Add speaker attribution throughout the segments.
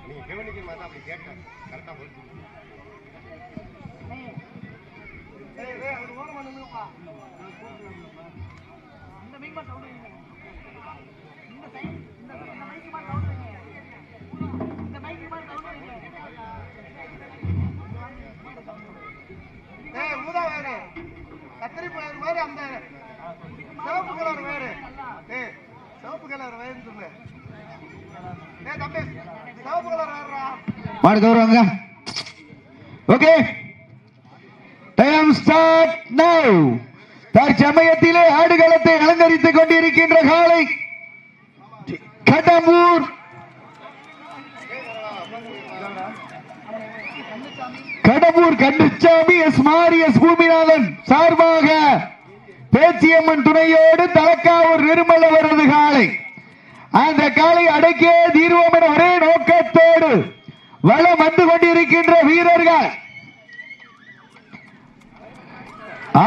Speaker 1: நீங்க கவனிக்க மாதிரி அப்படி கேட்டேன் கரெக்டா போச்சு
Speaker 2: ஏய் ஊதா வேறு கத்திரி பயிர் மாதிரி அந்த சிவப்பு கலர் வேறு. ஏய் சிவப்பு கலர் வேறுன்னு சொல்லு ஏய் தம்பி சிவப்பு கலர் வேறுடா
Speaker 3: மாடு கௌரவங்க ஓகே டைம் ஸ்டார்ட் நவ் தற்சமயத்திலே ஆடுகளத்தை அலங்கரித்துக் கொண்டிருக்கின்ற காலை. கடம்பூர் கடம்பூர் கண்டுச்சாமி எஸ் மாரி எஸ் பூமிநாதன் சார்பாக பேச்சியம்மன் துணையோடு தலக்காவூர் நிர்மல அவரது காலை. அந்த காலை அடக்கிய தீர்வோம் என ஒரே நோக்கத்தோடு வளம் வந்து கொண்டிருக்கின்ற வீரர்கள்.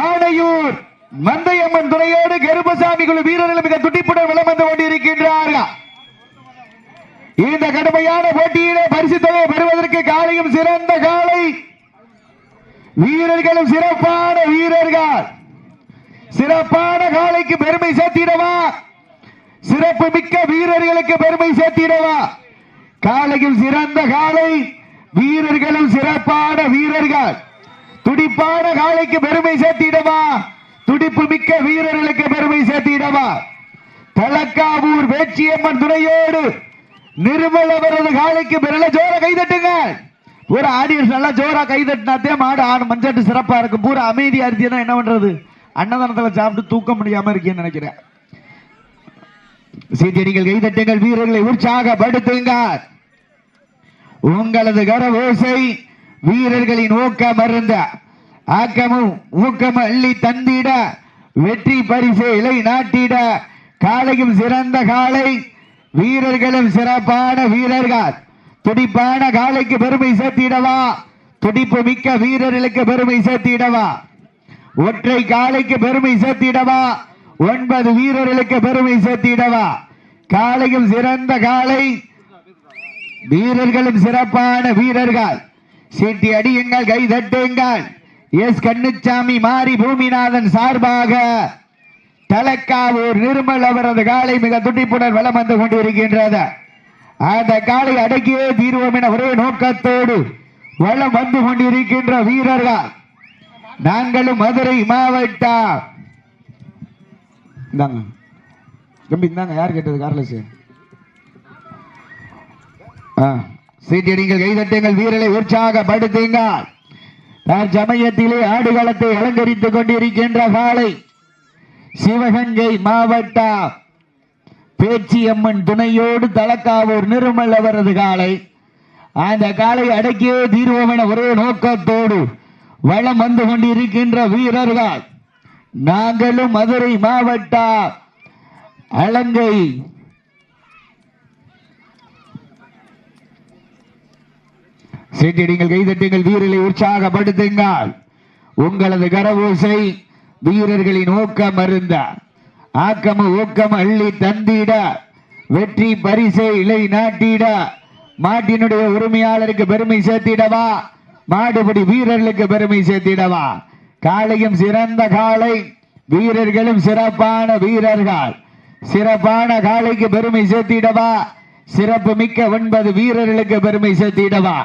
Speaker 3: ஆணையூர் மந்தையம்மன் துணையோடு கருப்பசாமி குழு வீரர்கள் மிக துடிப்புடன் வளம் வந்து கொண்டிருக்கின்றார்கள். இந்த கடுமையான போட்டியிலே பரிசு தொகையை பெறுவதற்கு காலையும் சிறந்த காலை வீரர்களும் சிறப்பான வீரர்கள். சிறப்பான காலைக்கு பெருமை சேர்த்திடவா? சிறப்பு மிக்க வீரர்களுக்கு பெருமை சேர்த்திடவா? காலையில் சிறந்த காலை வீரர்களும் சிறப்பான வீரர்கள். துடிப்பான காலைக்கு பெருமை சேர்த்திடவா? துடிப்பு மிக்க வீரர்களுக்கு பெருமை சேர்த்திடவா? தலக்காவூர் வேட்சியம்மன் துணையோடு நிர்மல் அவரது காலைக்கு பெருள ஜோர கைதட்டுங்க. ஒரு ஆடியன்ஸ் நல்லா ஜோரா கைதட்டினாத்தே மாடு ஆடு மஞ்சட்டு சிறப்பா இருக்கும். பூரா அமைதியா இருந்தீங்கன்னா என்ன பண்றது? அன்னதானத்துல சாப்பிட்டு தூக்க முடியாம இருக்கேன்னு நினைக்கிறேன். சீட்டடிகள் கைதட்டுங்கள் வீரர்களை உற்சாகப்படுத்துங்க உங்களது கரவோசை வீரர்களின் ஊக்கம் மருந்த ஆக்கமும் ஊக்கம் அள்ளி தந்திட வெற்றி பரிசு இலை நாட்டிட காலையும் சிறந்த காலை வீரர்களும் சிறப்பான வீரர்கள். துடிப்பான காலைக்கு பெருமை சேர்த்திடவா? துடிப்பு மிக்க வீரர்களுக்கு பெருமை சேர்த்திடவா? ஒற்றை காலைக்கு பெருமை சேர்த்திடவா? ஒன்பது வீரர்களுக்கு பெருமை சேர்த்திடவா? காலையும் சிறந்த காலை வீரர்களும் சிறப்பான வீரர்கள். சீட்டி அடியுங்கள் கை தட்டுங்கள். எஸ் கண்ணுச்சாமி மாரி பூமிநாதன் சார்பாக தலக்காவூர் நிர்மல் அவரது காலை மிக துடிப்புடன் வலம் வந்து கொண்டிருக்கின்றது. அந்த காலை அடக்கியே தீர்வோம் என ஒரே நோக்கத்தோடு வலம் வந்து கொண்டிருக்கின்ற வீரர்கள். நாங்களும் மதுரை மாவட்டம் இந்தாங்க. தம்பி இந்தாங்க. யார் கேட்டது? கார்லஸ் சீட்டடிங்கள் கைதட்டுங்கள் வீரரை உற்சாகப்படுத்துங்கள் தற்சமயத்திலே ஆடுகளத்தை அலங்கரித்துக் கொண்டிருக்கின்ற காலை சிவகங்கை மாவட்ட பேச்சியம்மன் துணையோடு தலக்காவூர் நிருமல் அவரது காலை. அந்த காலை அடக்கியே தீர்வோம் என ஒரே நோக்கத்தோடு வளம் வந்து கொண்டிருக்கின்ற வீரர்கள். நாங்களும் மதுரை மாவட்டம் அலங்கை. சீட்டடிங்கள் கைதட்டுங்கள் வீரர்களை உற்சாகப்படுத்துங்கள். உங்களது கரவோசை வீரர்களின் ஊக்கம் அருந்த ஆக்கம ஊக்கம் அள்ளி தந்திட வெற்றி பரிசை இலை நாட்டிட மாட்டினுடைய உரிமையாளருக்கு பெருமை சேர்த்திடவா? மாடுபடி வீரர்களுக்கு பெருமை சேர்த்திடவா? காளையும் சிறந்த காளை. வீரர்களும் சிறப்பான வீரர்கள். சிறப்பான காளைக்கு பெருமை சேர்த்திடவா? சிறப்பு மிக்க ஒன்பது வீரர்களுக்கு பெருமை சேர்த்திடவா?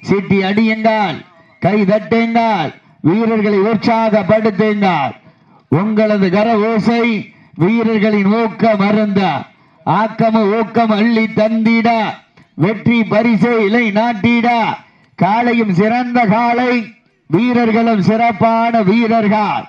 Speaker 3: சிட்டி அடியுங்கள் கை தட்டுங்கள் வீரர்களை உற்சாகப்படுத்துங்கள். உங்களது கர ஓசை வீரர்களின் ஊக்கம் மருந்த ஆக்கம ஊக்கம் அள்ளி தந்திட வெற்றி பரிசை இலை நாட்டிட. காலையும் சிறந்த காலை வீரர்களும் சிறப்பான வீரர்கள்.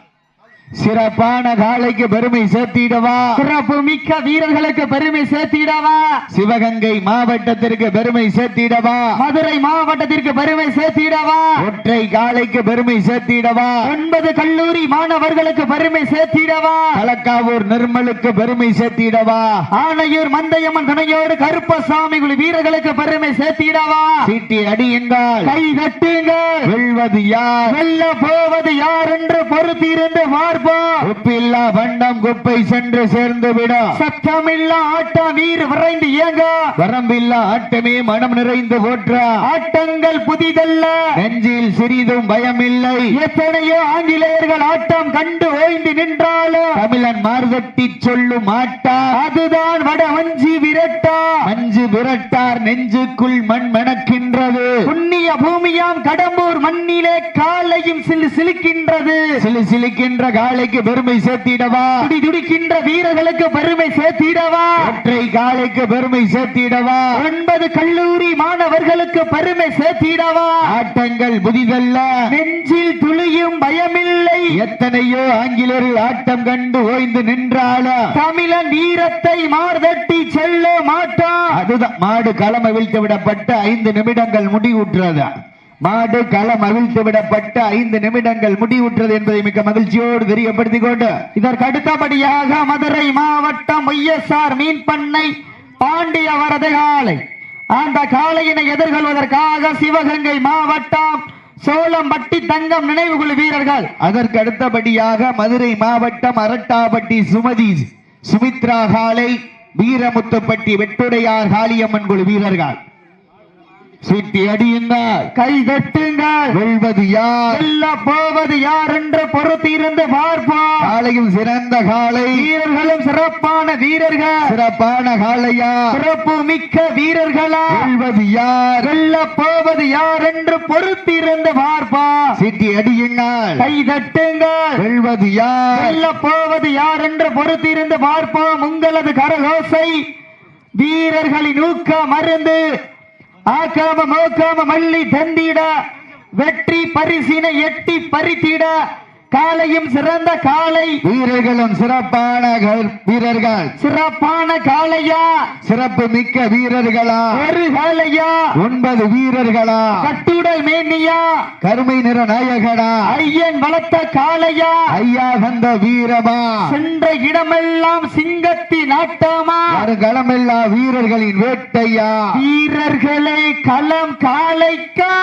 Speaker 3: சிறப்பான காலைக்கு பெருமை சேர்த்திடவா?
Speaker 4: சிறப்பு மிக்க வீரர்களுக்கு பெருமை சேர்த்திடவா?
Speaker 3: சிவகங்கை மாவட்டத்திற்கு பெருமை சேர்த்திடவா?
Speaker 4: மதுரை மாவட்டத்திற்கு பெருமை சேர்த்திடவா?
Speaker 3: ஒற்றை காலைக்கு பெருமை சேர்த்திடவா?
Speaker 4: ஒன்பது கல்லூரி மாணவர்களுக்கு பெருமை சேர்த்திடவா?
Speaker 3: தலக்காவூர் நிர்மலுக்கு பெருமை சேர்த்திடவா?
Speaker 4: ஆணையூர் மந்தையம்மன் துணையோடு கருப்பசாமி வீரர்களுக்கு பெருமை சேர்த்திடவா?
Speaker 3: சீட்டி அடியுங்கள்
Speaker 4: கை கட்டுங்கள்
Speaker 3: வெல்வது யார்?
Speaker 4: வெல்ல போவது யார் என்று பொறுத்திருந்து பார்ப்போம் பார்ப்போம்
Speaker 3: உப்பில்லா வண்டம் குப்பை சென்று சேர்ந்து விடும்
Speaker 4: சத்தமில்லா ஆட்டம் வீர் விரைந்து இயங்க.
Speaker 3: வரம்பில்லா ஆட்டமே மனம் நிறைந்து போற்றா.
Speaker 4: ஆட்டங்கள் புதிதல்ல.
Speaker 3: நெஞ்சில் சிறிதும் பயமில்லை.
Speaker 4: எத்தனையோ ஆங்கிலேயர்கள் ஆட்டம் கண்டு ஓய்ந்து நின்றாலும்
Speaker 3: தமிழன் மார்கட்டி சொல்லும் ஆட்டா.
Speaker 4: அதுதான் வட வஞ்சி விரட்டா.
Speaker 3: மஞ்சு விரட்டார் நெஞ்சுக்குள் மண் மணக்கின்றது.
Speaker 4: புண்ணிய பூமியாம் கடம்பூர் மண்ணிலே காலையும் சிலு சிலுக்கின்றது.
Speaker 3: சிலு சிலுக்கின்ற காலைக்கு பெருமை சேர்த்திடவா?
Speaker 4: துடி துடிக்கின்ற வீரர்களுக்கு பெருமை சேர்த்திடவா?
Speaker 3: ஒற்றை காலைக்கு பெருமை சேர்த்திடவா?
Speaker 4: ஒன்பது கல்லூரி மாணவர்களுக்கு பெருமை சேர்த்திடவா?
Speaker 3: ஆட்டங்கள் புதிதல்ல.
Speaker 4: நெஞ்சில் துளியும் பயமில்லை.
Speaker 3: எத்தனையோ ஆங்கிலேயர்கள் ஆட்டம் கண்டு ஓய்ந்து நின்றாலும்
Speaker 4: தமிழன் வீரத்தை மார்தட்டி செல்ல மாட்டான்
Speaker 3: அதுதான் மாடு களம் அவிழ்த்து விடப்பட்ட ஐந்து நிமிடங்கள் முடிவுற்றது. மாடு களம் அவிழ்த்து விடப்பட்ட ஐந்து நிமிடங்கள் முடிவுற்றது என்பதை மிக்க மகிழ்ச்சியோடு தெரியப்படுத்திக் கொண்டு
Speaker 4: இதற்கு அடுத்தபடியாக மதுரை மாவட்டம் ஒய்எஸ்ஆர் மீன் பண்ணை பாண்டிய வரது காலை. அந்த காளையினை எதிர்கொள்வதற்காக சிவகங்கை மாவட்டம் சோளம்பட்டி தங்கம் நினைவுகுழு வீரர்கள்.
Speaker 3: அதற்கு அடுத்தபடியாக மதுரை மாவட்டம் அரட்டாப்பட்டி சுமதி சுமித்ரா காலை வீரமுத்துப்பட்டி வெட்டுடையார் காளியம்மன் குழு வீரர்கள். சீட்டி அடியுங்கள்.
Speaker 4: கை தட்டுங்கள்.
Speaker 3: வெல்வது யார்?
Speaker 4: வெல்ல போவது யார் என்று பொறுத்திருந்து பார்ப்போம்.
Speaker 3: காலையில் சிறந்த காலை.
Speaker 4: வீரர்களும் சிறப்பான வீரர்கள்.
Speaker 3: சிறப்பான காளையா
Speaker 4: சிறப்பு மிக்க வீரர்களா?
Speaker 3: வெல்வது யார்?
Speaker 4: வெல்ல போவது யார் என்று பொறுத்திருந்து பார்ப்போம்.
Speaker 3: சீட்டி அடியுங்கள்.
Speaker 4: கை தட்டுங்கள்.
Speaker 3: வெல்வது யார்?
Speaker 4: வெல்ல போவது யார் என்று பொறுத்திருந்து பார்ப்போம். உங்களது கரகோசை வீரர்களின் ஊக்க மருந்து. ஆக்காம மோக்காம மல்லி தந்திட வெற்றி பரிசினை எட்டி பறித்திட காலையும் சிறந்த காலை.
Speaker 3: வீரர்களும் சிறப்பான வீரர்கள்.
Speaker 4: சிறப்பான காளையா?
Speaker 3: சிறப்பு மிக்க வீரர்களா?
Speaker 4: ஒரு காளையா?
Speaker 3: ஒன்பது வீரர்களா?
Speaker 4: கட்டுடல் மேனியா?
Speaker 3: கருமை நிற நாயகனா?
Speaker 4: ஐயன் வளர்த்த காளையா?
Speaker 3: ஐயா வந்த வீரமா?
Speaker 4: சென்ற இடமெல்லாம் சிங்கத்தி நாட்டமா?
Speaker 3: வருகளமெல்லா வீரர்களின் வேட்டையா?
Speaker 4: வீரர்களை களம் காளைக்கா?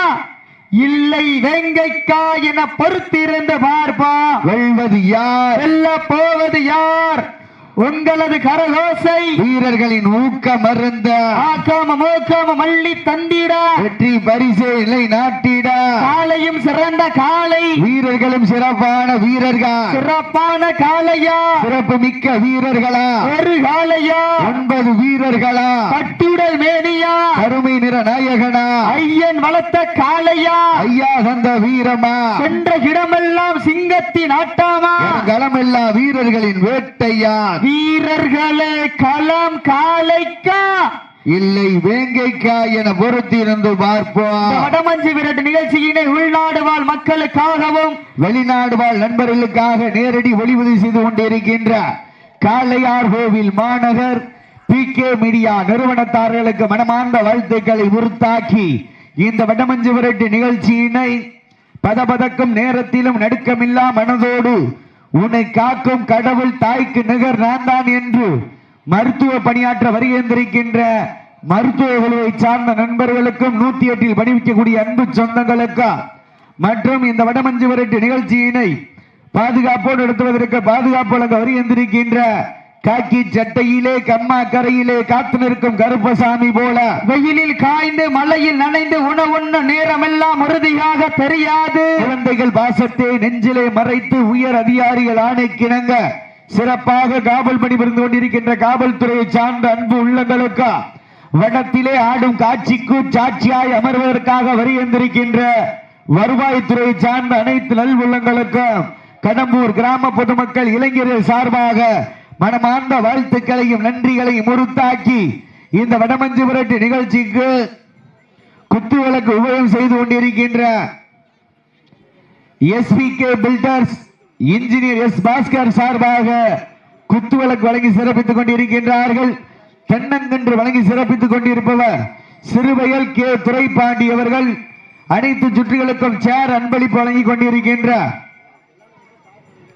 Speaker 4: இல்லை வெங்கைக்கா என பொறுத்திருந்து பார்ப்பா.
Speaker 3: வெல்வது யார்?
Speaker 4: வெல்ல போவது யார்? உங்களது கரகோசை
Speaker 3: வீரர்களின் ஊக்க மருந்த
Speaker 4: ஆக்காம மோக்காம மல்லி தந்திட.
Speaker 3: வெற்றி பரிசே நிலை நாட்டிட.
Speaker 4: காளையும் சிறந்த காளை.
Speaker 3: வீரர்களும் சிறப்பான வீரர்கள்.
Speaker 4: சிறப்பான காளையா.
Speaker 3: சிறப்பு மிக்க வீரர்களா.
Speaker 4: ஒரு காளையா.
Speaker 3: ஒன்பது வீரர்களா.
Speaker 4: கட்டுடல் மேனியா.
Speaker 3: கருமை நிற நாயகனா.
Speaker 4: ஐயன் வளர்த்த காளையா.
Speaker 3: ஐயா தந்த வீரமா.
Speaker 4: சென்ற இடமெல்லாம் சிங்கத்தின் ஆட்டாமா.
Speaker 3: களமெல்லா வீரர்களின் வேட்டையா.
Speaker 4: வீரர்களே களம் காளைக்கா?
Speaker 3: இல்லை வேங்கைக்கா என பொறுத்திருந்து
Speaker 4: இந்த
Speaker 3: பார்ப்போம்.
Speaker 4: வடமஞ்சி விரட்டு நிகழ்ச்சியினை உள்நாடு வாழ் மக்களுக்காகவும்
Speaker 3: வெளிநாடு வாழ் நண்பர்களுக்காக நேரடி ஒளிபதி செய்து கொண்டிருக்கின்ற காளையார் கோவில் மாநகர் பி கே மீடியா நிறுவனத்தார்களுக்கு மனமார்ந்த வாழ்த்துக்களை உறுத்தாக்கி இந்த வடமஞ்சு விரட்டு நிகழ்ச்சியினை பதபதக்கும் நேரத்திலும் நடுக்கமில்லா மனதோடு உன்னை காக்கும் கடவுள் தாய்க்கு நிகர் நான் தான் என்று மருத்துவ பணியாற்ற வருகின்றிருக்கின்ற மருத்துவ குழுவை சார்ந்த நண்பர்களுக்கும் நூத்தி எட்டில் பணிவிக்கக்கூடிய அன்பு சொந்தங்களுக்கும் மற்றும் இந்த வடமஞ்சு வரட்டு நிகழ்ச்சியினை பாதுகாப்போடு நடத்துவதற்கு பாதுகாப்பு வழங்க வருகின்றிருக்கின்ற காக்கி சட்டையிலே கம்மா கரையிலே காத்து நிற்கும் கருப்பசாமி போல
Speaker 4: வெயிலில் காய்ந்து மழையில் நனைந்து உணவுண்ண நேரமெல்லாம் உறுதியாக தெரியாது.
Speaker 3: குழந்தைகள் பாசத்தை நெஞ்சிலே மறைத்து உயர் அதிகாரிகள் ஆணைக்கிணங்க. சிறப்பாக காவல் பணிபுரிந்து கொண்டிருக்கின்ற காவல்துறையை சார்ந்த அன்பு உள்ளங்களுக்கு? வடத்திலே ஆடும் காட்சிக்கு சாட்சியாய் அமர்வதற்காக வருகின்றிருக்கின்ற வருவாய்த்துறையை சார்ந்த அனைத்து நல் உள்ளங்களுக்கும் கடம்பூர் கிராம பொதுமக்கள் இளைஞர்கள் சார்பாக மனமார்ந்த வாழ்த்துக்களையும் நன்றிகளையும் உறுத்தாக்கி இந்த வடமஞ்சு புரட்டு நிகழ்ச்சிக்கு குத்துவிளக்கு உபயோகம் செய்து கொண்டிருக்கின்ற SPK builders engineer S Bhaskar சார்பாக குத்துவிளக்கு வழங்கி சிறப்பித்துக் கொண்டிருக்கின்றார்கள். தென்னங்கன்று வழங்கி சிறப்பித்துக் கொண்டிருப்பவர் சிறுவயல் கே துரைப்பாண்டி அவர்கள். அனைத்து சுற்றுகளுக்கும் சேர் அன்பளிப்பு வழங்கி கொண்டிருக்கின்ற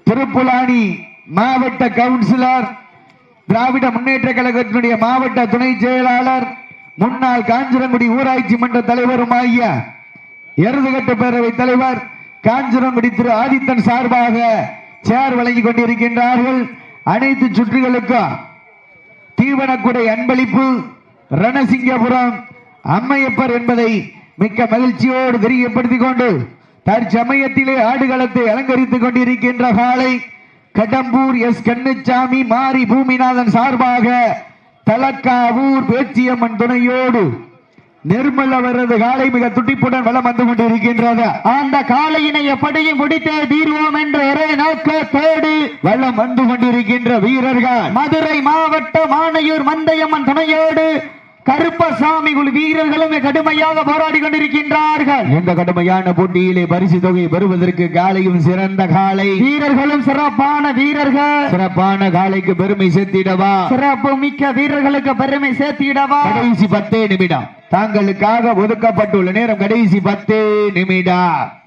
Speaker 3: திருப்புலானி மாவட்ட கவுன்சிலர் திராவிட முன்னேற்ற கழகத்தினுடைய மாவட்ட துணை செயலாளர் முன்னாள் காஞ்சிரங்குடி ஊராட்சி மன்ற தலைவருமாகிய எருதுகட்டு பேரவை தலைவர் காஞ்சிரங்குடி திரு ஆதித்தன் சார்பாக சேர் வழங்கி கொண்டிருக்கின்றார்கள். அனைத்து சுற்றுகளுக்கும் தீவனக்குடை அன்பளிப்பு ரணசிங்கபுரம் அம்மையப்பர் என்பதை மிக்க மகிழ்ச்சியோடு தெரியப்படுத்திக் கொண்டு தற்சமயத்திலே ஆடுகளத்தை அலங்கரித்துக் கொண்டிருக்கின்ற காலை கடம்பூர் எஸ் கண்ணுச்சாமி மாரி பூமிநாதன் சார்பாக தலக்காவூர் பேச்சியம்மன் துணையோடு நிர்மல் அவரது காலை மிக துடிப்புடன் வளம் வந்து கொண்டிருக்கின்றது.
Speaker 4: அந்த காலையினை எப்படியும் முடித்தே தீர்வோம் என்ற ஒரே நோக்கத்தோடு
Speaker 3: வலம் வந்து கொண்டிருக்கின்ற வீரர்கள்.
Speaker 4: மதுரை மாவட்டம் ஆணையூர் மந்தையம்மன் துணையோடு கருப்பசாமி வீரர்களும் கடுமையாக போராடி கொண்டிருக்கின்றார்கள்.
Speaker 3: இந்த கடுமையான போட்டியிலே பரிசு தொகை பெறுவதற்கு காலையும் சிறந்த காலை.
Speaker 4: வீரர்களும் சிறப்பான வீரர்கள்.
Speaker 3: சிறப்பான காலைக்கு பெருமை சேர்த்திடவா?
Speaker 4: சிறப்பு மிக்க வீரர்களுக்கு பெருமை சேர்த்திடவா?
Speaker 3: கடைசி பத்தே நிமிடம். தாங்களுக்காக ஒதுக்கப்பட்டுள்ள நேரம் கடைசி பத்தே நிமிடம்.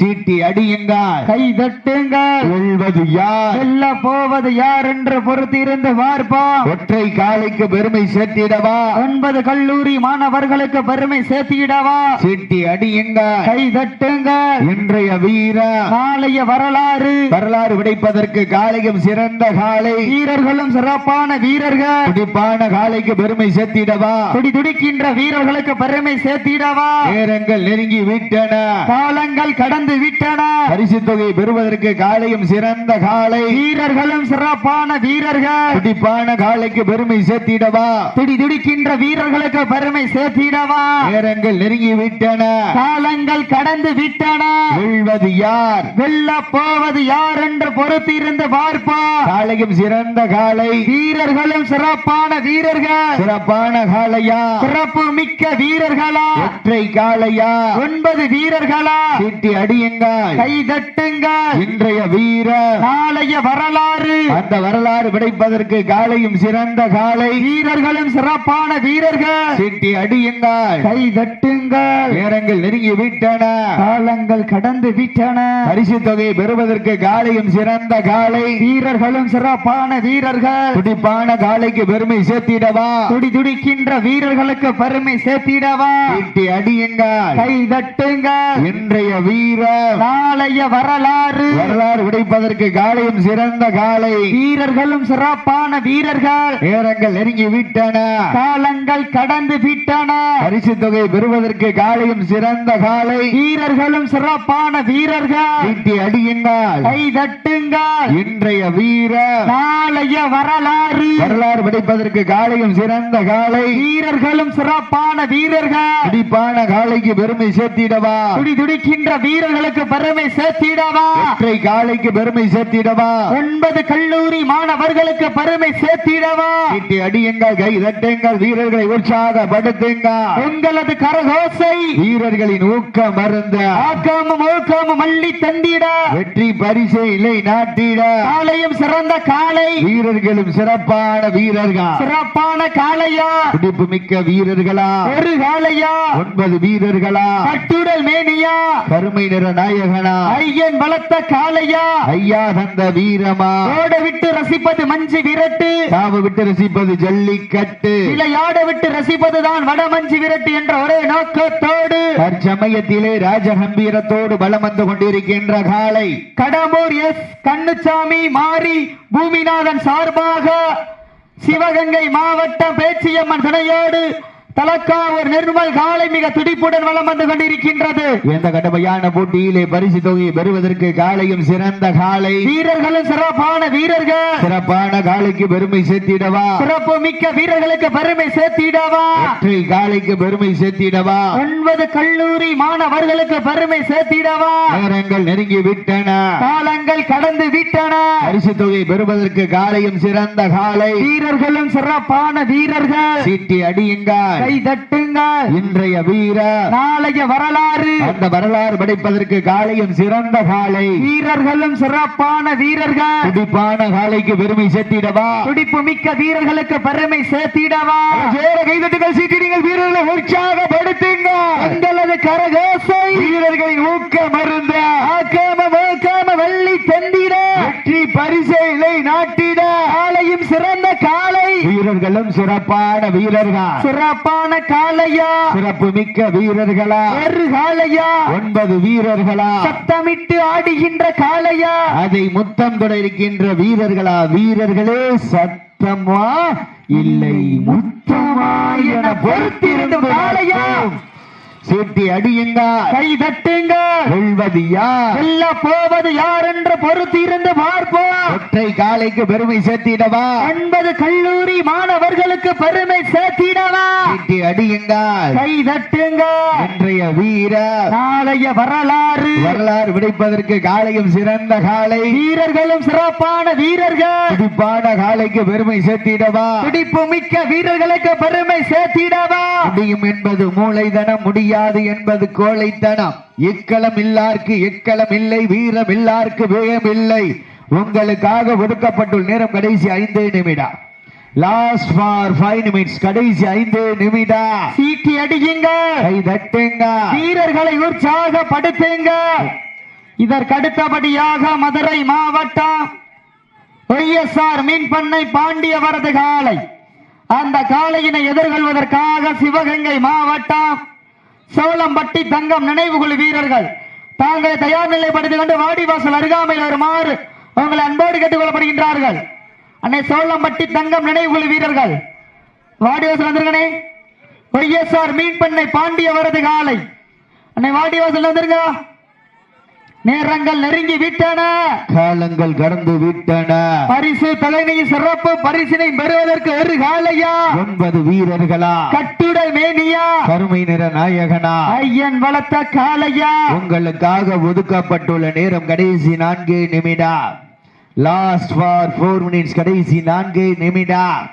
Speaker 3: சீட்டி அடியுங்கள்.
Speaker 4: கை தட்டுங்கள்.
Speaker 3: வெல்வது யார்?
Speaker 4: வெல்ல போவது யார் என்று பொறுத்திருந்து பார்ப்போம்.
Speaker 3: ஒற்றை காலைக்கு பெருமை சேர்த்திடவா?
Speaker 4: ஒன்பது கல்லூரி மாணவர்களுக்கு பெருமை சேர்த்திடவா?
Speaker 3: சீட்டி அடியுங்கள்.
Speaker 4: கை தட்டுங்கள்.
Speaker 3: இன்றைய வீர
Speaker 4: நாளைய வரலாறு.
Speaker 3: வரலாறு விடைப்பதற்கு காலையும் சிறந்த காலை.
Speaker 4: வீரர்களும் சிறப்பான வீரர்கள்.
Speaker 3: துடிப்பான காலைக்கு பெருமை சேர்த்திடவா?
Speaker 4: துடி துடிக்கின்ற வீரர்களுக்கு பெருமை சேர்த்திடவா?
Speaker 3: நேரங்கள் நெருங்கி விட்டன.
Speaker 4: காலங்கள் கடந்து விட்டன
Speaker 3: பரிசு தொகை பெறுவதற்கு காலையும் சிறந்த காலை.
Speaker 4: வீரர்களும் சிறப்பான வீரர்கள்.
Speaker 3: துடிப்பான காலைக்கு பெருமை சேர்த்திடவா?
Speaker 4: துடி துடிக்கின்ற வீரர்களுக்கு பெருமை சேர்த்திடவா?
Speaker 3: நேரங்கள் நெருங்கி விட்டன
Speaker 4: காலங்கள் கடந்து விட்டன.
Speaker 3: வெல்வது யார்?
Speaker 4: வெல்ல போவது யார் என்று பொறுத்திருந்து பார்ப்போம்.
Speaker 3: காலையும் சிறந்த காலை.
Speaker 4: வீரர்களும் சிறப்பான வீரர்கள்.
Speaker 3: சிறப்பான காலையா?
Speaker 4: சிறப்பு மிக்க வீரர்களா?
Speaker 3: ஒற்றை காலையா?
Speaker 4: ஒன்பது வீரர்களா?
Speaker 3: சீட்டி அடியுங்கள்.
Speaker 4: கை தட்டுங்கள்
Speaker 3: இன்றைய வீர.
Speaker 4: நாளைய வரலாறு.
Speaker 3: அந்த வரலாறு விடைப்பதற்கு காலையும் சிறந்த காலை.
Speaker 4: வீரர்களும் சிறப்பான வீரர்கள்.
Speaker 3: சீட்டி அடியுங்கள்.
Speaker 4: கை தட்டுங்கள்
Speaker 3: நேரங்கள் நெருங்கி விட்டன.
Speaker 4: காலங்கள் கடந்து விட்டன.
Speaker 3: பரிசு தொகை பெறுவதற்கு காலையும் சிறந்த காலை.
Speaker 4: வீரர்களும் சிறப்பான வீரர்கள்.
Speaker 3: துடிப்பான காலைக்கு பெருமை சேர்த்திடவா?
Speaker 4: துடி துடிக்கின்ற வீரர்களுக்கு பெருமை சேர்த்திடவா?
Speaker 3: சீட்டி அடியுங்கள்.
Speaker 4: கை தட்டுங்கள்
Speaker 3: இன்றைய வீர
Speaker 4: நாளைய வரலாறு.
Speaker 3: வரலாறு விடைப்பதற்கு காலையும் சிறந்த காலை.
Speaker 4: வீரர்களும் சிறப்பான வீரர்கள்.
Speaker 3: நேரங்கள் நெருங்கி விட்டன.
Speaker 4: காலங்கள் கடந்து விட்டன.
Speaker 3: பரிசு தொகை பெறுவதற்கு காலையும் சிறந்த காலை.
Speaker 4: வீரர்களும் சிறப்பான வீரர்கள்.
Speaker 3: சீட்டி அடியுங்கள்.
Speaker 4: கை தட்டுங்கள்.
Speaker 3: இன்றைய வீர
Speaker 4: நாளைய வரலாறு.
Speaker 3: வரலாறு விடைப்பதற்கு காலையும் சிறந்த காலை.
Speaker 4: வீரர்களும் சிறப்பான வீரர்கள்.
Speaker 3: துடிப்பான காலைக்கு பெருமை சேர்த்திடவா?
Speaker 4: துடி துடிக்கின்ற வீரர்களுக்கு பெருமை சேர்த்திடவா?
Speaker 3: ஒற்றை காலைக்கு பெருமை சேர்த்திடவா?
Speaker 4: ஒன்பது கல்லூரி மாணவர்களுக்கு பெருமை சேர்த்திடவா?
Speaker 3: சீட்டி அடியுங்கள் கை தட்டுங்கள் வீரர்களை உற்சாகப்படுத்துங்கள்.
Speaker 4: உங்களது கரகோசை
Speaker 3: வீரர்களின் ஊக்கம் மருந்த
Speaker 4: ஆக்காமும் ஊக்கமும் அள்ளி தந்திட.
Speaker 3: வெற்றி பரிசை இல்லை நாட்டிட.
Speaker 4: காலையும் சிறந்த காலை
Speaker 3: வீரர்களும் சிறப்பான வீரர்கள்.
Speaker 4: சிறப்பான காளையா.
Speaker 3: துடிப்பு மிக்க வீரர்களா.
Speaker 4: ஒரு காளையா.
Speaker 3: ஒன்பது வீரர்களா.
Speaker 4: கட்டுடல் மேனியா.
Speaker 3: கருமை நிற நாயகனா?
Speaker 4: ஐயன் வளர்த்த காளையா?
Speaker 3: ஐயா தந்த வீரமா?
Speaker 4: ஓட விட்டு ரசிப்பது மஞ்சு விரட்டு.
Speaker 3: காவு விட்டு ரசிப்பது ஜல்லிக்கட்டு.
Speaker 4: விளையாட விட்டு ரசிப்பதுதான் வடமஞ்சு விரட்டு என்ற ஒரே நோக்கத்தோடு.
Speaker 3: தற்சமயத்திலே ராஜகம்பீரத்தோடு பலம் வந்து கொண்டிருக்கின்ற காலை
Speaker 4: கடம்பூர் எஸ் கண்ணுச்சாமி மாறி பூமிநாதன் சார்பாக சிவகங்கை மாவட்டம் பேச்சியம்மன் துணையோடு தலக்காவூர் நிர்மல் காலை மிக துடிப்புடன் வலம் வந்து கொண்டிருக்கின்றது.
Speaker 3: எந்த கடுமையான போட்டியிலே பரிசு தொகையை பெறுவதற்கு காலையும் சிறந்த காலை
Speaker 4: வீரர்களும் சிறப்பான வீரர்கள்.
Speaker 3: சிறப்பான காலைக்கு பெருமை சேர்த்திடவா?
Speaker 4: சிறப்பு மிக்க வீரர்களுக்கு பெருமை சேர்த்திடவா?
Speaker 3: காலைக்கு பெருமை சேர்த்திடவா?
Speaker 4: ஒன்பது கல்லூரி மாணவர்களுக்கு பெருமை சேர்த்திடவா?
Speaker 3: நேரங்கள் நெருங்கி விட்டன.
Speaker 4: காலங்கள் கடந்து விட்டன.
Speaker 3: பரிசு தொகை பெறுவதற்கு காலையும் சிறந்த காலை
Speaker 4: வீரர்களும் சிறப்பான வீரர்கள்.
Speaker 3: சீட்டி அடியுங்கள்.
Speaker 4: கை தட்டுங்கள்
Speaker 3: இன்றைய வீர.
Speaker 4: நாளைய வரலாறு.
Speaker 3: அந்த வரலாறு படைப்பதற்கு காலையும் சிறந்த காலை
Speaker 4: வீரர்களும் சிறப்பான வீரர்கள்.
Speaker 3: துடிப்பான காலைக்கு பெருமை சேர்த்திடவா?
Speaker 4: துடிப்பு மிக்க வீரர்களுக்கு பெருமை சேர்த்திடவா?
Speaker 3: சேர கைதட்டுகள் சீட்டிடுங்கள். வீரர்களை உற்சாகப்படுத்துங்க.
Speaker 4: எங்களது கரகோசை.
Speaker 3: வீரர்களின் ஊக்க மருந்த.
Speaker 4: ஆக்காம மோக்காம வெள்ளி தெந்திட
Speaker 3: வெற்றி பரிசை இலை நாட்டிட.
Speaker 4: காலையும் சிறந்த காலை
Speaker 3: வீரர்களும் சிறப்பான வீரர்கள்.
Speaker 4: சிறப்பான காளையா?
Speaker 3: சிறப்பு மிக்க வீரர்களா
Speaker 4: காளையா?
Speaker 3: ஒன்பது வீரர்களா?
Speaker 4: சத்தமிட்டு ஆடுகின்ற காளையா?
Speaker 3: அதை முத்தம் தொட இருக்கின்ற வீரர்களா? வீரர்களே சத்தமா? இல்லை முத்தமா என பொறுத்திருந்தும்
Speaker 4: காளையா.
Speaker 3: சீட்டி அடியுங்க.
Speaker 4: கை தட்டுங்க.
Speaker 3: வெல்வது யார்?
Speaker 4: வெல்ல போவது யார் என்று பொறுத்து இருந்து பார்ப்போம்.
Speaker 3: ஒற்றை காலைக்கு பெருமை சேர்த்திடவா?
Speaker 4: ஒன்பது கல்லூரி மாணவர்களுக்கு பெருமை சேர்த்திடவா?
Speaker 3: சீட்டி அடியுங்க.
Speaker 4: கை தட்டுங்க.
Speaker 3: இன்றைய வீரர்
Speaker 4: நாளைய வரலாறு.
Speaker 3: வரலாறு விடைப்பதற்கு காலையும் சிறந்த காலை.
Speaker 4: வீரர்களும் சிறப்பான வீரர்கள்.
Speaker 3: துடிப்பான காலைக்கு பெருமை சேர்த்திடவா?
Speaker 4: துடிப்பு மிக்க வீரர்களுக்கு பெருமை சேர்த்திடவா?
Speaker 3: முடியும் என்பது மூளைதனம் முடியாது என்பது கோழைத்தனம். எக்களம் இல்லார்க்கு எக்களம் இல்லை வீரம் இல்லார்க்கு வேகம் இல்லை. உங்களுக்காக ஒதுக்கப்பட்டுள்ள நேரம் கடைசி ஐந்து நிமிடம். லாஸ்ட் ஃபார் ஃபைவ் நிமிட்ஸ் கடைசி ஐந்து நிமிடம்.
Speaker 4: சீட்டி அடியுங்க.
Speaker 3: கை தட்டுங்க.
Speaker 4: வீரர்களை உற்சாகப்படுத்துங்க. இதற்கடுத்தபடியாக மதுரை மாவட்டம் ஒய்எஸ்ஆர் மீன் பண்ணை பாண்டியவரது காலை. அந்த காளையினை எதிர்கொள்வதற்காக சிவகங்கை மாவட்டம் சோளம்பட்டி தங்கம் நினைவுகுழு வீரர்கள். தாங்களை தயார் நிலைப்படுத்திக் கொண்டு வாடிவாசல் அருகாமையில் வருமாறு உங்களை அன்போடு கேட்டுக் கொள்ளப்படுகின்றார்கள் அன்னை சோளம்பட்டி தங்கம் நினைவுகுழு வீரர்கள். வாடிவாசல் வந்திருக்கனே ஒய்எஸ்ஆர் மீன் பண்ணை பாண்டியவரது காலை. அன்னை வாடிவாசல் வந்திருக்கா நேரங்கள் நெருங்கி விட்டன.
Speaker 3: காலங்கள் கடந்து விட்டன.
Speaker 4: பரிசு தலைமை சிறப்பு பரிசினை பெறுவதற்கு ஒரு காலையா?
Speaker 3: ஒன்பது வீரர்களா?
Speaker 4: கட்டுடல் மேனியா?
Speaker 3: கருமை நிற நாயகனா?
Speaker 4: ஐயன் வளர்த்த காளையா?
Speaker 3: உங்களுக்காக ஒதுக்கப்பட்டுள்ள நேரம் கடைசி நான்கு நிமிடம். லாஸ்ட் ஃபார் ஃபோர் மினிட்ஸ் கடைசி நான்கு நிமிடம்.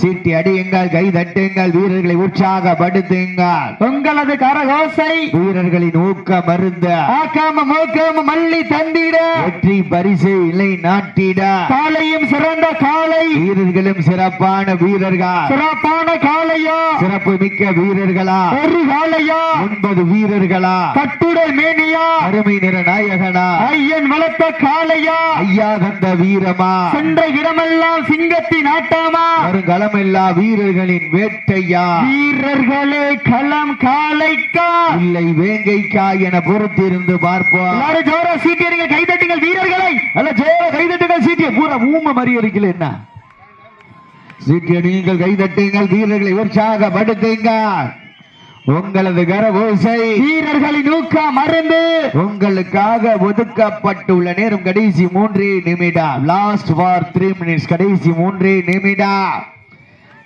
Speaker 3: சீட்டி அடியுங்கள் கை தட்டுங்கள் வீரர்களை உற்சாகப்படுத்துங்கள்.
Speaker 4: உங்களது கரகோசை
Speaker 3: வீரர்களின் ஊக்க மருந்த
Speaker 4: ஆக்காம மூக்காம மல்லி தந்திட.
Speaker 3: வெற்றி பரிசு இலை நாட்டிட.
Speaker 4: காளையும் சிறந்த காளை
Speaker 3: வீரர்களும் சிறப்பான வீரர்கள்.
Speaker 4: சிறப்பான காளையா
Speaker 3: சிறப்பு மிக்க வீரர்களா.
Speaker 4: ஒரு காளையா
Speaker 3: ஒன்பது வீரர்களா.
Speaker 4: கட்டுடல் மேனியா.
Speaker 3: அருமை நிற நாயகனா.
Speaker 4: ஐயன் வளர்த்த காளையா.
Speaker 3: ஐயா தந்த வீரமா.
Speaker 4: சென்ற இடமெல்லாம் சிங்கத்தின் ஆட்டாமா.
Speaker 3: வருங்களமெல்லா வீரர்களின் வேட்டையா?
Speaker 4: வீரர்களே களம் காளைக்கா
Speaker 3: இல்லை வேங்கைக்கா என பொறுத்திருந்து பார்ப்போம்.
Speaker 4: எல்லாரும் ஜோரா சீட்டியடிங்க கைதட்டுங்கள் வீரர்களை.
Speaker 3: அல்ல ஜோர கைதட்டுங்கள் சீட்டிய பூரா ஊம மாதிரி இருக்கல என்ன? சீட்டியடிங்கள் கைதட்டுங்கள் வீரர்களை உற்சாகப்படுத்துங்க. உங்களது கரவோசை
Speaker 4: வீரர்களின் ஊக்கா மருந்து
Speaker 3: உங்களுக்காக ஒதுக்கப்பட்டுள்ள நேரம் கடைசி மூன்றே நிமிடம். லாஸ்ட் ஃபார் த்ரீ மினிட்ஸ் கடைசி மூன்றே நிமிடம்.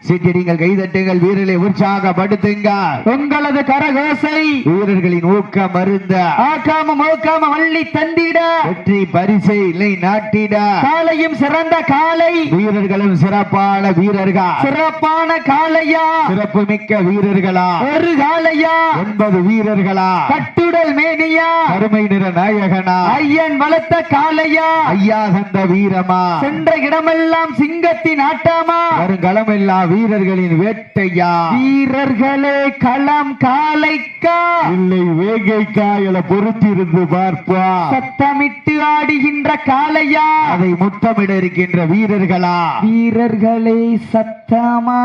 Speaker 3: சீட்டியடிங்கள் கைதட்டுங்கள் வீரர்களை உற்சாகப்படுத்துங்க
Speaker 4: உங்களது கரகோசை
Speaker 3: வீரர்களின் ஊக்க மருந்த
Speaker 4: ஆக்காம மோக்காம வள்ளி தந்திட.
Speaker 3: வெற்றி பரிசை இல்லை நாட்டிட.
Speaker 4: காளையும் சிறந்த காளை
Speaker 3: வீரர்களும் சிறப்பான வீரர்கள்.
Speaker 4: சிறப்பான காளையா
Speaker 3: சிறப்பு மிக்க வீரர்களா.
Speaker 4: ஒரு காளையா
Speaker 3: ஒன்பது வீரர்களா.
Speaker 4: கட்டுடல் மேனியா.
Speaker 3: கருமை நிற நாயகனா.
Speaker 4: ஐயன் வளர்த்த காளையா
Speaker 3: ஐயா தந்த வீரமா.
Speaker 4: சென்ற இடமெல்லாம் சிங்கத்தின் ஆட்டாமா.
Speaker 3: வருங்களமெல்லாம் வீரர்களின் வேட்டையா?
Speaker 4: வீரர்களே களம் காளைக்கா
Speaker 3: இல்லை வேகைக்கா என பொறுத்திருந்து பார்ப்பா.
Speaker 4: சத்தமிட்டு ஆடுகின்ற காளையா?
Speaker 3: அதை முத்தமிட இருக்கின்ற வீரர்களா?
Speaker 4: வீரர்களே சத்தமா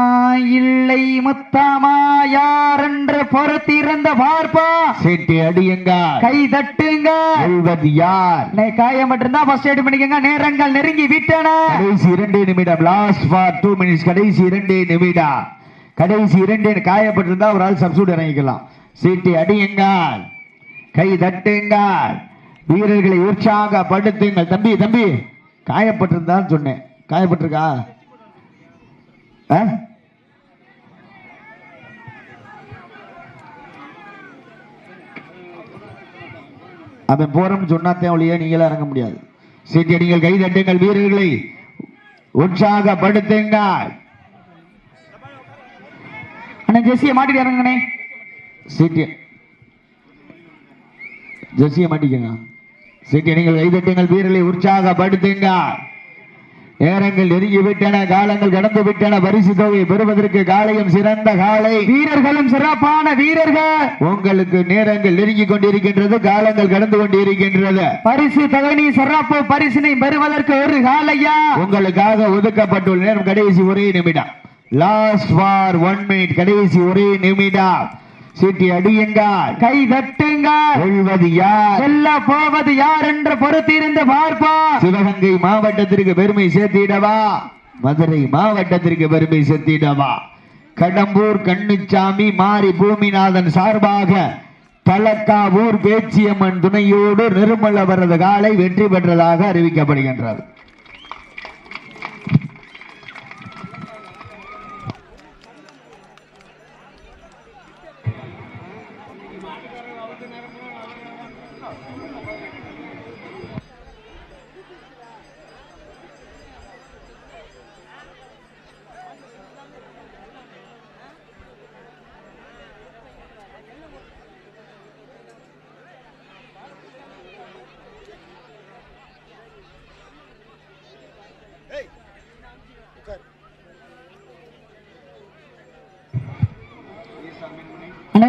Speaker 4: இல்லை முத்தமா? யார் என்று பொறுத்திருந்த பார்ப்பா.
Speaker 3: சீட்டி அடியுங்க.
Speaker 4: கை தட்டுங்க.
Speaker 3: வெல்வது யார்?
Speaker 4: காயப்பட்டிருந்தா ஃபர்ஸ்ட் எய்ட் பண்ணிக்கங்க. நேரங்கள் நெருங்கி விட்டன.
Speaker 3: கடைசி இரண்டு நிமிடம் லாஸ்ட் ஃபார் டூ மினிட்ஸ் கடைசி இரண்டு நிமிடம் கடைசி இரண்டு காயப்பட்டிருந்தா ஒரு ஆள் சப்சூட் இறங்கிக்கலாம். சீட்டி அடியுங்கள். கை தட்டுங்கள். வீரர்களை உற்சாகப்படுத்துங்கள் தம்பி தம்பி காயப்பட்டிருந்தான்னு சொன்னேன். காயப்பட்டிருக்கா? அவன் போறோம்னு சொன்னாத்தே ஒழிய நீங்களே இறங்க முடியாது. சீட்டி அடிங்கள் கை தட்டுங்கள். வீரர்களை உற்சாகப்படுத்துங்கள்
Speaker 4: அண்ணா ஜெஸ்ஸியை மாட்டிட்டு இறங்குங்கண்ணே.
Speaker 3: சீட்டி ஜெர்சியை மாட்டிக்கங்க. சீட்டி நீங்கள் கைதட்டுங்கள் வீரர்களை உற்சாகப்படுத்துங்க. நேரங்கள் நெருங்கி விட்டன காலங்கள் கடந்து விட்டன பரிசு தொகை பெறுவதற்கு காலையும் சிறந்த காலை.
Speaker 4: வீரர்களும் சிறப்பான வீரர்கள்.
Speaker 3: உங்களுக்கு நேரங்கள் நெருங்கி கொண்டிருக்கின்றது காலங்கள் கடந்து கொண்டிருக்கின்றது.
Speaker 4: பரிசு தகனி சிறப்பு பரிசினை பெறுவதற்கு ஒரு காலையா?
Speaker 3: உங்களுக்காக ஒதுக்கப்பட்டுள்ள நேரம் கடைசி ஒரே நிமிடம். லாஸ்ட் ஃபார் ஒன் மினிட் கடைசி ஒரே நிமிடம். சீட்டி அடியுங்கள்
Speaker 4: கை தட்டுங்கள்
Speaker 3: வெல்வது யார்?
Speaker 4: வெல்ல போவது யார் என்று பொறுத்திருந்து பார்ப்போம்.
Speaker 3: சிவகங்கை மாவட்டத்திற்கு பெருமை சேர்த்திடவா? மதுரை மாவட்டத்திற்கு பெருமை சேர்த்திடவா? கடம்பூர் கண்ணுச்சாமி மாரி பூமிநாதன் சார்பாக தலக்காவூர் பேச்சியம்மன் துணையோடு நிர்மல அவரது காலை வெற்றி பெற்றதாக அறிவிக்கப்படுகின்றது.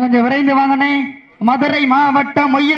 Speaker 4: கொஞ்சம் விரைந்து வாங்கினேன். மதுரை மாவட்டம் மொய்ய